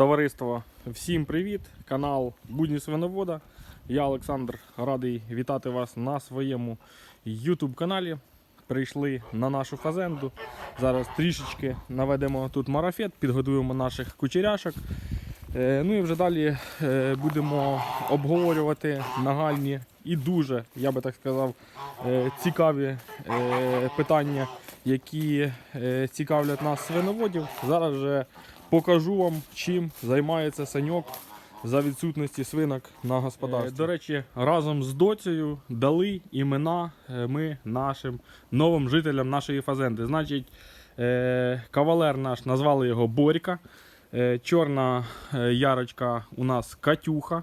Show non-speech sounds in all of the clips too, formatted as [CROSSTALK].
Товариство, всім привіт! Канал Будні Свиновода. Я Олександр радий вітати вас на своєму YouTube каналі. Прийшли на нашу фазенду. Зараз трішечки наведемо тут марафет, підготуємо наших кучеряшок. Е, Ну і вже далі е, будемо обговорювати нагальні і дуже, я би так сказав, е, цікаві е, питання, які е, цікавлять нас свиноводів. Зараз вже покажу вам, чим займається саньок за відсутності свинок на господарстві. До речі, разом з доцею дали імена ми нашим новим жителям нашої фазенди. Значить, кавалер наш назвали його Борька. Чорна ярочка у нас Катюха.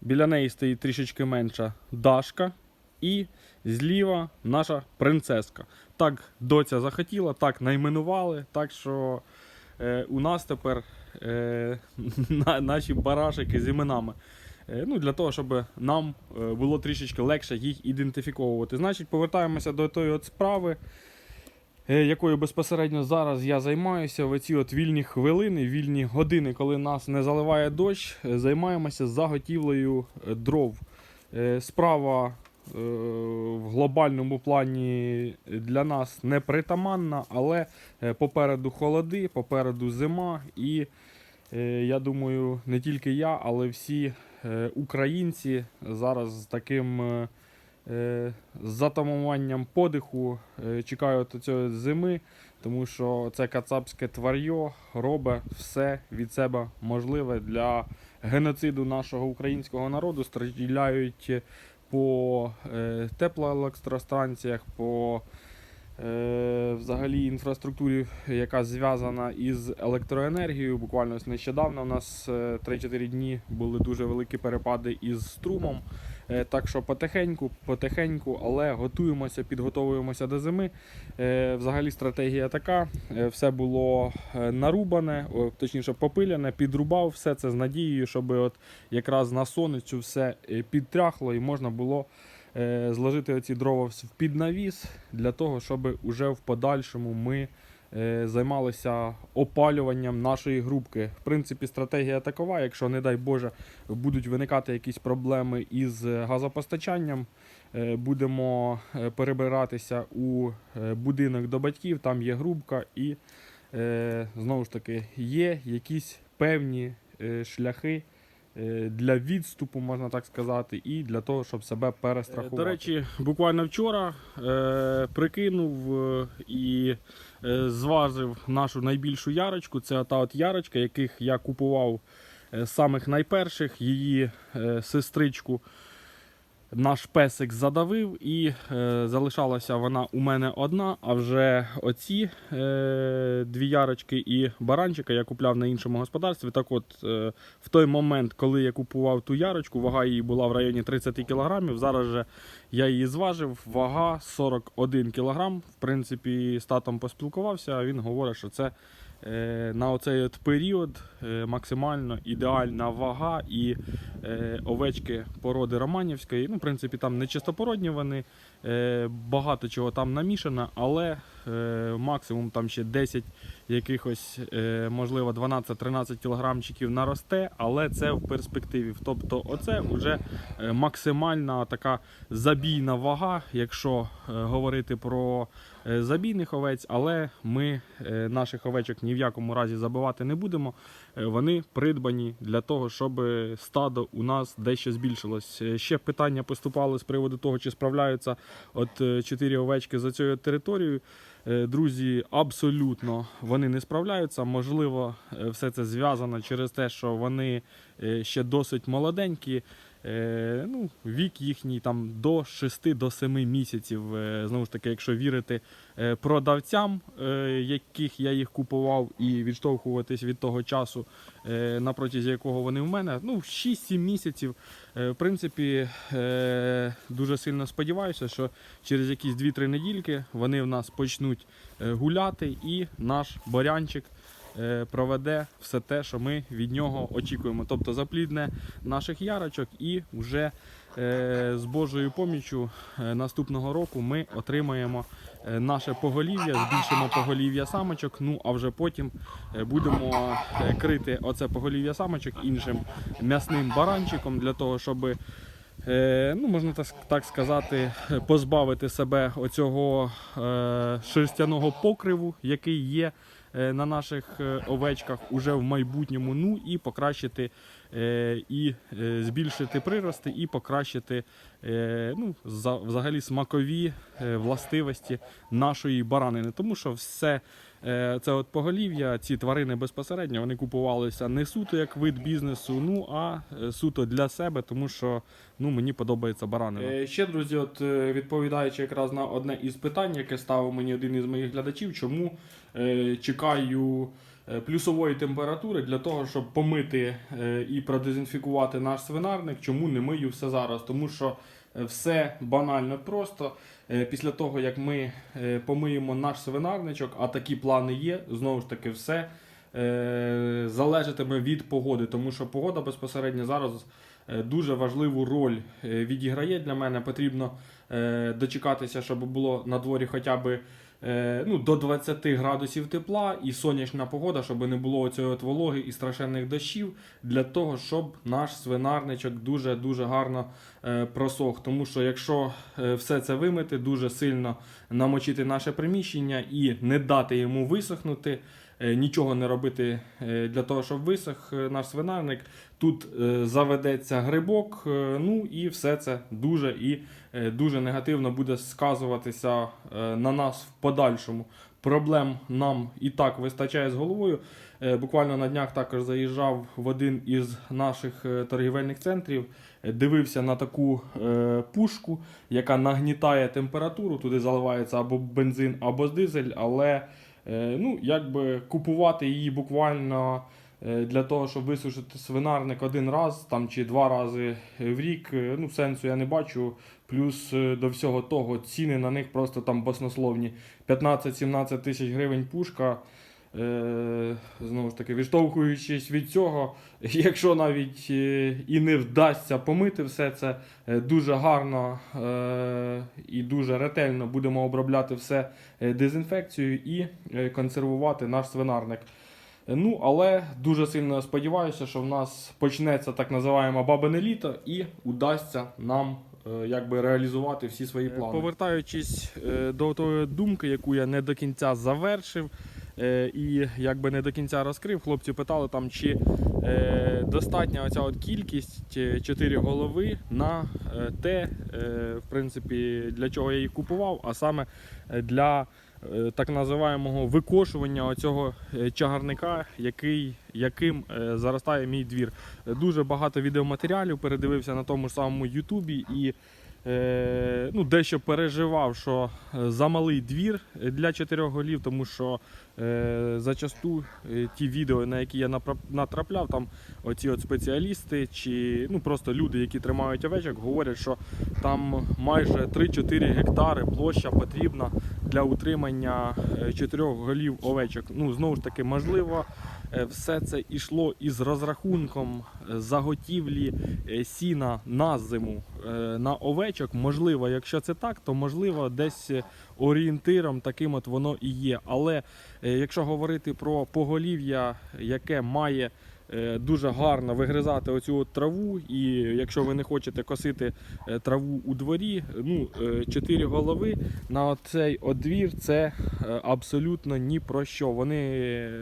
Біля неї стоїть трішечки менша Дашка. І зліва наша принцеска. Так доця захотіла, так найменували. Так що е, у нас тепер е, [LAUGHS] на, наші барашики з іменами. Е, ну, для того, щоб нам е, було трішечки легше їх ідентифіковувати. Значить, повертаємося до тої от справи, якою безпосередньо зараз я займаюся. В ці от вільні хвилини, вільні години, коли нас не заливає дощ, е, займаємося заготівлею е, дров. Е, Справа е, в глобальному плані для нас не притаманна, але е, попереду холоди, попереду зима, і е, я думаю, не тільки я, але всі е, українці зараз з таким е, е, затамуванням подиху е, чекають цієї зими, тому що це кацапське тварьо робить все від себе можливе для геноциду нашого українського народу. Стріляють по е, теплоелектростанціях, по взагалі інфраструктурі, яка зв'язана із електроенергією. Буквально нещодавно у нас е, 3-4 дні були дуже великі перепади із струмом. Е, Так що потихеньку, потихеньку, але готуємося, підготовуємося до зими. Е, Взагалі стратегія така: е, все було нарубане, точніше попиляне, підрубав все це з надією, щоб от якраз на сонечку все підтряхло і можна було зложити оці дрова в піднавіс для того, щоб уже в подальшому ми займалися опалюванням нашої грубки. В принципі, стратегія такова, якщо, не дай Боже, будуть виникати якісь проблеми із е, газопостачанням. е, Будемо е, перебиратися у е, будинок до батьків, там є грубка, і е, знову ж таки є якісь певні е, шляхи е, для відступу, можна так сказати, і для того, щоб себе перестрахувати. До речі, буквально вчора е, прикинув е, і е, зважив нашу найбільшу ярочку. Це та от ярочка, яких я купував е, з самих найперших, її е, сестричку. Наш песик задавив і е, залишалася вона у мене одна. А вже оці е, дві ярочки і баранчика я купляв на іншому господарстві. Так от, е, в той момент, коли я купував ту ярочку, вага її була в районі 30 кг. Зараз же я її зважив, вага 41 кг. В принципі, з татом поспілкувався. Він говорить, що це на оцей от період е, максимально ідеальна вага і е, овечки породи Романівської. Ну, в принципі, там не чистопородні вони, е, багато чого там намішано, але е, максимум там ще 10 якихось, е, можливо, 12-13 кілограмчиків наросте, але це в перспективі. Тобто, оце вже е, максимальна така забійна вага, якщо е, говорити про е, забійних овець, але ми е, наших овечок ні в якому разі забивати не будемо. Е, Вони придбані для того, щоб стадо у нас дещо збільшилось. Е, Ще питання поступали з приводу того, чи справляються от е, чотири овечки за цією територією. Е, Друзі, абсолютно вони не справляються. Можливо, е, все це зв'язано через те, що вони е, ще досить молоденькі. Е, ну, вік їхній там до 6 до 7 місяців. Е, знову ж таки, якщо вірити е, продавцям, е, яких я їх купував, і відштовхуватись від того часу, е, на протязі якого вони в мене, ну, 6-7 місяців. Е, в принципі, е, дуже сильно сподіваюся, що через якісь 2-3 недільки вони в нас почнуть е, гуляти, і наш борянчик проведе все те, що ми від нього очікуємо. Тобто заплідне наших ярочок і вже е, з Божою поміччю е, наступного року ми отримаємо е, наше поголів'я, збільшимо поголів'я самочок. Ну а вже потім е, будемо е, крити оце поголів'я самочок іншим м'ясним баранчиком для того, щоб. Е, ну, можна так, сказати, е, позбавити себе оцього е, шерстяного покриву, який є е, на наших е, овечках уже в майбутньому. Ну і покращити е, і е, збільшити прирости, і покращити е, ну, взагалі смакові е, властивості нашої баранини. Тому що все е, це от поголів'я, ці тварини безпосередньо вони купувалися не суто як вид бізнесу, ну а е, суто для себе, тому що ну, мені подобається баранина. Е, ще, друзі, от е, відповідаючи якраз на одне із питань, яке ставив мені один із моїх глядачів, чому е, чекаю е, плюсової температури для того, щоб помити е, і продезінфікувати наш свинарник, чому не мию все зараз? Тому що е, все банально просто. Е, Після того, як ми е, помиємо наш свинарничок, а такі плани є, знову ж таки, все е, залежатиме від погоди, тому що погода безпосередньо зараз е, дуже важливу роль е, відіграє для мене. Потрібно е, дочекатися, щоб було на дворі хоча б е, ну, до 20 градусів тепла і сонячна погода, щоб не було цієї вологи і страшенних дощів, для того, щоб наш свинарничок дуже дуже гарно е, просох. Тому що якщо е, все це вимити, дуже сильно намочити наше приміщення і не дати йому висохнути. Е, Нічого не робити е, для того, щоб висох е, наш свинарник. Тут заведеться грибок, ну і все це дуже і дуже негативно буде сказуватися на нас в подальшому. Проблем нам і так вистачає з головою. Буквально на днях також заїжджав в один із наших торгівельних центрів, дивився на таку пушку, яка нагнітає температуру. Туди заливається або бензин, або дизель, але ну, якби купувати її буквально. е, Для того, щоб висушити свинарник один раз там, чи два рази в рік, е, ну, сенсу я не бачу. Плюс е, до всього того ціни на них просто там баснословні. 15-17 тисяч гривень пушка. Е, знову ж таки, відштовхуючись від цього, [LAUGHS] якщо навіть е, і не вдасться помити все це, е, дуже гарно і дуже ретельно будемо обробляти все дезінфекцією і консервувати наш свинарник. Ну, але дуже сильно сподіваюся, що в нас почнеться так називаємо бабине літо і удасться нам якби реалізувати всі свої плани. Повертаючись до тої думки, яку я не до кінця завершив. Е, І якби не до кінця розкрив, хлопці питали там, чи е, достатня оця от кількість 4 голови на е, те, е, в принципі, для чого я їх купував, а саме е, для е, так називаємого викошування оцього е, чагарника, який, яким е, заростає мій двір. Е, Дуже багато відеоматеріалів передивився на тому ж самому Ютубі і е, ну, дещо переживав, що е, замалий двір для чотирьох голів, тому що е, зачасту е, ті відео, на які я натрапляв, там оці от спеціалісти чи ну, просто люди, які тримають овечок, говорять, що там майже 3-4 гектари площа потрібна для утримання е, чотирьох голів овечок. Ну, знову ж таки, можливо, е, все це йшло із розрахунком е, заготівлі е, сіна на зиму е, на овечок. Можливо, якщо це так, то можливо десь е, орієнтиром таким от воно і є. Але е, якщо говорити про поголів'я, яке має е, дуже гарно вигризати оцю от траву, і якщо ви не хочете косити траву у дворі, ну, е, чотири голови на цей одвір це абсолютно ні про що. Вони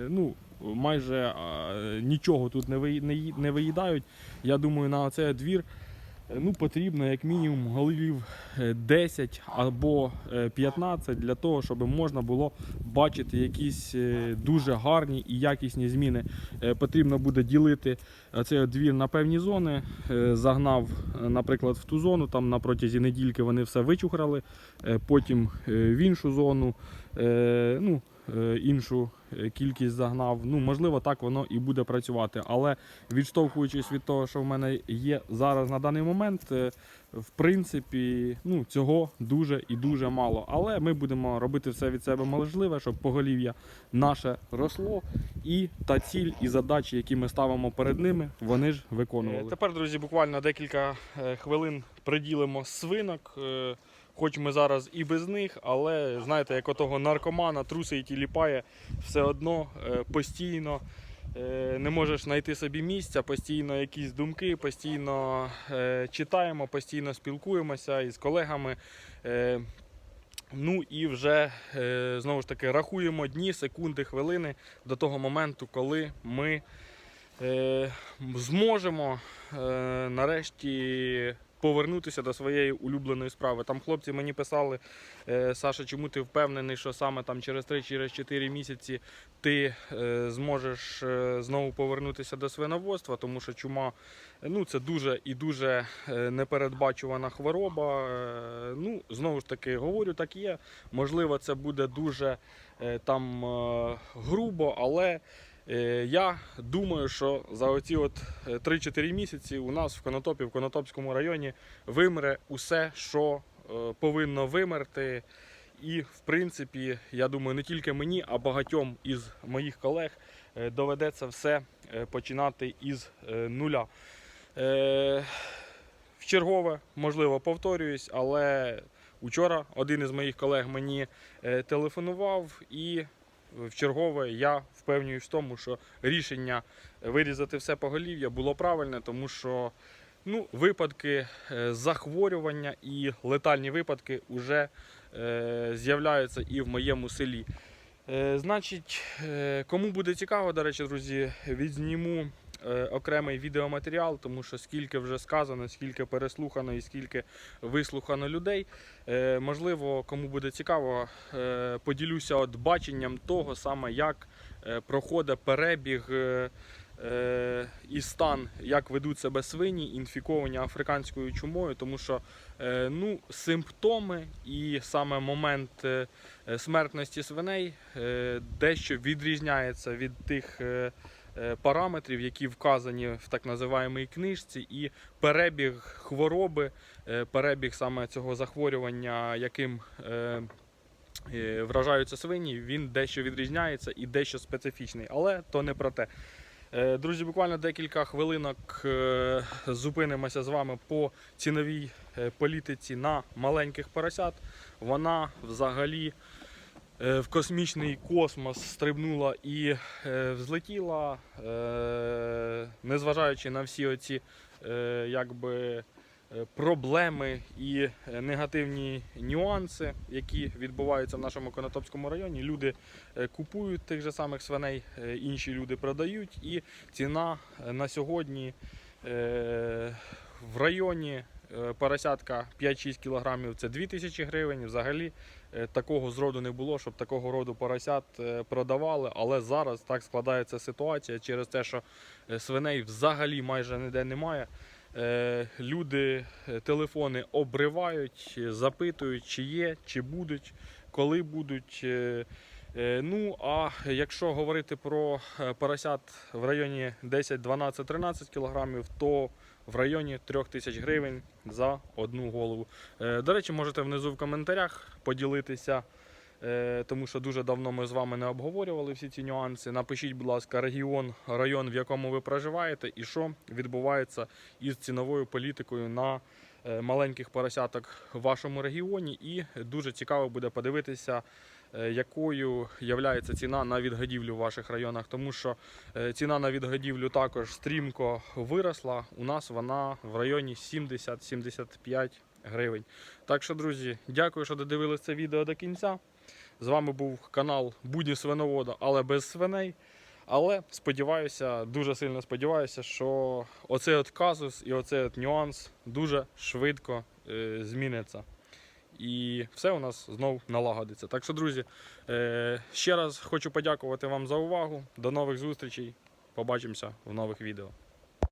ну, майже е, нічого тут не ви- не не виїдають. Я думаю, на цей двір ну, потрібно як мінімум голів е, 10 або е, 15 для того, щоб можна було бачити якісь е, дуже гарні і якісні зміни. Е, Потрібно буде ділити е, цей двір на певні зони. Е, Загнав, е, наприклад, в ту зону, там на протязі недільки вони все вичухрали, е, потім е, в іншу зону. Е, Ну, е, іншу е, кількість загнав. Ну, можливо, так воно і буде працювати. Але відштовхуючись від того, що в мене є зараз на даний момент, е, в принципі, ну, цього дуже і дуже мало. Але ми будемо робити все від себе можливе, щоб поголів'я наше росло, і та ціль і задачі, які ми ставимо перед ними, вони ж виконували. Тепер, друзі, буквально декілька е, хвилин приділимо свинок. Хоч ми зараз і без них, але знаєте, як отого наркомана трусить і ліпає, все одно е, постійно е, не можеш знайти собі місця, постійно якісь думки, постійно е, читаємо, постійно спілкуємося із колегами. Ну і вже знову ж таки рахуємо дні, секунди, хвилини до того моменту, коли ми зможемо нарешті повернутися до своєї улюбленої справи. Там хлопці мені писали, е, Саша, чому ти впевнений, що саме там через 3-4 місяці ти е, зможеш е, знову повернутися до свиноводства, тому що чума ну, це дуже і дуже непередбачувана хвороба. Ну, знову ж таки, говорю, так є. Можливо, це буде дуже там грубо, але я думаю, що за оці от е, 3-4 місяці у нас в Конотопі, в Конотопському районі вимре усе, що е, повинно вимерти. І, в принципі, я думаю, не тільки мені, а багатьом із моїх колег е, доведеться все е, починати із е, нуля. Е, В чергове, можливо, повторююсь, але учора один із моїх колег мені е, телефонував і в чергове я впевнююсь в тому, що рішення вирізати все поголів'я було правильне, тому що ну, випадки е, захворювання і летальні випадки вже е, з'являються і в моєму селі. Е, Значить, е, кому буде цікаво, до речі, друзі, відзніму окремий відеоматеріал, тому що скільки вже сказано, скільки переслухано і скільки вислухано людей. Е, Можливо, кому буде цікаво, е, поділюся от баченням того саме, як е, проходить перебіг. е, е, І стан, як ведуть себе свині, інфіковані африканською чумою, тому що е, ну, симптоми і саме момент е, е, смертності свиней е, дещо відрізняється від тих е, е, параметрів, які вказані в так називаємій книжці, і перебіг хвороби, е, перебіг саме цього захворювання, яким е, е, вражаються свині, він дещо відрізняється і дещо специфічний, але то не про те. Е, Друзі, буквально декілька хвилинок е, зупинимося з вами по ціновій е, політиці на маленьких поросят. Вона взагалі е, в космічний космос стрибнула і е, взлетіла, е, незважаючи на всі оці е, якби, е, проблеми і е, негативні нюанси, які відбуваються в нашому Конотопському районі. Люди е, купують тих же самих свиней, е, інші люди продають, і ціна е, на сьогодні е, в районі е, поросятка 5-6 кг це 2000 гривень. Взагалі е, такого зроду не було, щоб такого роду поросят е, продавали. Але зараз так складається ситуація через те, що е, свиней взагалі майже ніде немає. Е, Люди е, телефони обривають, е, запитують, чи є, чи будуть, коли будуть. Е, е, Ну, а якщо говорити про е, поросят в районі 10, 12, 13 кілограмів, то в районі 3 тисяч гривень за одну голову. Е, До речі, можете внизу в коментарях поділитися, е, тому що дуже давно ми з вами не обговорювали всі ці нюанси. Напишіть, будь ласка, регіон, район, в якому ви проживаєте, і що відбувається із ціновою політикою на е, маленьких поросяток в вашому регіоні. І дуже цікаво буде подивитися, якою є ціна на відгодівлю в ваших районах, тому що е, ціна на відгодівлю також стрімко виросла. У нас вона в районі 70-75 гривень. Так що, друзі, дякую, що додивилися це відео до кінця. З вами був канал Будні свиновода, але без свиней. Але сподіваюся, дуже сильно сподіваюся, що оцей от казус і оцей от нюанс дуже швидко е, зміниться. І все у нас знов налагодиться. Так що, друзі, е, ще раз хочу подякувати вам за увагу. До нових зустрічей. Побачимося в нових відео.